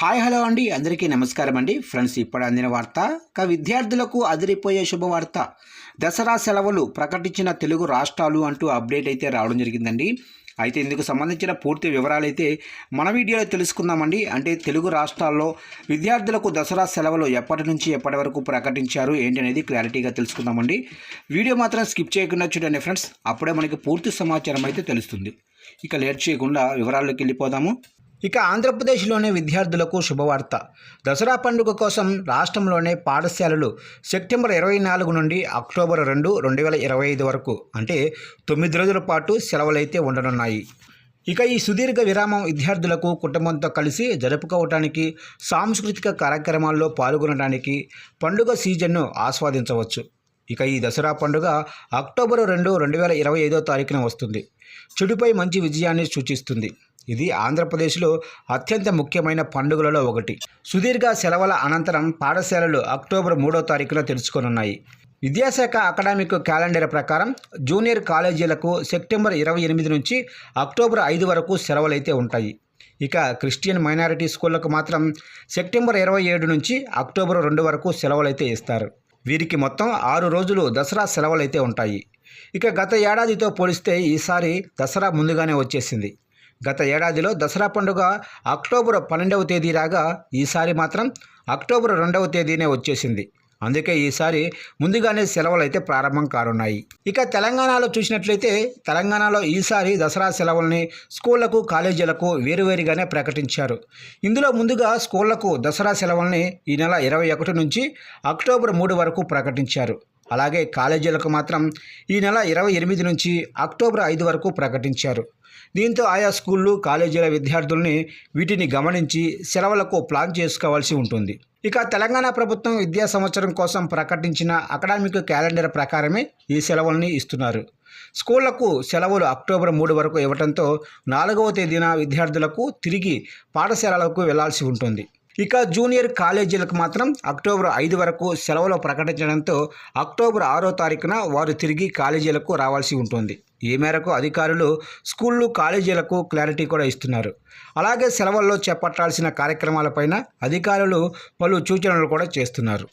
Hi hello అండి. అందరికీ నమస్కారం అండి. ఫ్రెండ్స్ ఇప్పుడు అందిన వార్త ఇక విద్యార్థులకు అదిరిపోయే శుభవార్త. దసరా సెలవులు ప్రకటించిన తెలుగు రాష్ట్రాలు అంటూ అప్డేట్ అయితే రావడం జరిగిందండి. అయితే ఇందుకు సంబంధించిన పూర్తి వివరాలు అయితే మన వీడియోలో తెలుసుకుందామండి. అంటే తెలుగు రాష్ట్రాల్లో విద్యార్థులకు దసరా సెలవులు ఎప్పటి నుంచి ఎప్పటి వరకు ప్రకటించారు ఏంటి అనేది క్లారిటీగా తెలుసుకుందామండి. వీడియో మాత్రం స్కిప్ చేయకుండా చూడండి ఫ్రెండ్స్. అప్పుడే మనకి పూర్తి సమాచారం అయితే తెలుస్తుంది. ఇక లేట్ చేయకుండా వివరాల్లోకి వెళ్ళిపోదాము. ఇక ఆంధ్రప్రదేశ్లోని విద్యార్థులకు శుభవార్త. దసరా పండుగ కోసం రాష్ట్రంలోనే పాఠశాలలు సెప్టెంబర్ ఇరవై నాలుగు నుండి అక్టోబర్ రెండు రెండు వేల ఇరవై ఐదు వరకు అంటే తొమ్మిది రోజుల పాటు సెలవులైతే ఉండనున్నాయి. ఇక ఈ సుదీర్ఘ విరామం విద్యార్థులకు కుటుంబంతో కలిసి జరుపుకోవటానికి సాంస్కృతిక కార్యక్రమాల్లో పాల్గొనడానికి పండుగ సీజన్ను ఆస్వాదించవచ్చు. ఇక ఈ దసరా పండుగ అక్టోబర్ రెండు రెండు వేల ఇరవై ఐదో తారీఖున వస్తుంది. చెడుపై మంచి విజయాన్ని సూచిస్తుంది. ఇది ఆంధ్రప్రదేశ్లో అత్యంత ముఖ్యమైన పండుగలలో ఒకటి. సుదీర్ఘ సెలవుల అనంతరం పాఠశాలలు అక్టోబర్ మూడో తారీఖున తెరుచుకోనున్నాయి. విద్యాశాఖ అకాడమిక్ క్యాలెండర్ ప్రకారం జూనియర్ కాలేజీలకు సెప్టెంబర్ ఇరవై ఎనిమిది నుంచి అక్టోబర్ ఐదు వరకు సెలవులైతే ఉంటాయి. ఇక క్రిస్టియన్ మైనారిటీ స్కూళ్ళకు మాత్రం సెప్టెంబర్ ఇరవై ఏడు నుంచి అక్టోబర్ రెండు వరకు సెలవులైతే ఇస్తారు. వీరికి మొత్తం ఆరు రోజులు దసరా సెలవులైతే ఉంటాయి. ఇక గత ఏడాదితో పోలిస్తే ఈసారి దసరా ముందుగానే వచ్చేసింది. గత ఏడాదిలో దసరా పండుగ అక్టోబర్ పన్నెండవ తేదీ రాగా ఈసారి మాత్రం అక్టోబర్ రెండవ తేదీనే వచ్చేసింది. అందుకే ఈసారి ముందుగానే సెలవులు అయితే ప్రారంభం కానున్నాయి. ఇక తెలంగాణలో చూసినట్లయితే తెలంగాణలో ఈసారి దసరా సెలవుల్ని స్కూళ్ళకు కాలేజీలకు వేరువేరుగానే ప్రకటించారు. ఇందులో ముందుగా స్కూళ్ళకు దసరా సెలవుల్ని ఈ నెల ఇరవై ఒకటి నుంచి అక్టోబర్ మూడు వరకు ప్రకటించారు. అలాగే కాలేజీలకు మాత్రం ఈ నెల ఇరవై ఎనిమిది నుంచి అక్టోబర్ ఐదు వరకు ప్రకటించారు. దీంతో ఆయా స్కూళ్ళు కాలేజీల విద్యార్థుల్ని వీటిని గమనించి సెలవులకు ప్లాన్ చేసుకోవాల్సి ఉంటుంది. ఇక తెలంగాణ ప్రభుత్వం విద్యా సంవత్సరం కోసం ప్రకటించిన అకాడమిక్ క్యాలెండర్ ప్రకారమే ఈ సెలవుల్ని ఇస్తున్నారు. స్కూళ్ళకు సెలవులు అక్టోబర్ మూడు వరకు ఇవ్వడంతో నాలుగవ తేదీన విద్యార్థులకు తిరిగి పాఠశాలలకు వెళ్ళాల్సి ఉంటుంది. ఇక జూనియర్ కాలేజీలకు మాత్రం అక్టోబర్ ఐదు వరకు సెలవులు ప్రకటించడంతో అక్టోబర్ ఆరో తారీఖున వారు తిరిగి కాలేజీలకు రావాల్సి ఉంటుంది. ఈ మేరకు అధికారులు స్కూళ్ళు కాలేజీలకు క్లారిటీ కూడా ఇస్తున్నారు. అలాగే సెలవుల్లో చేపట్టాల్సిన కార్యక్రమాలపైన అధికారులు పలు సూచనలు కూడా చేస్తున్నారు.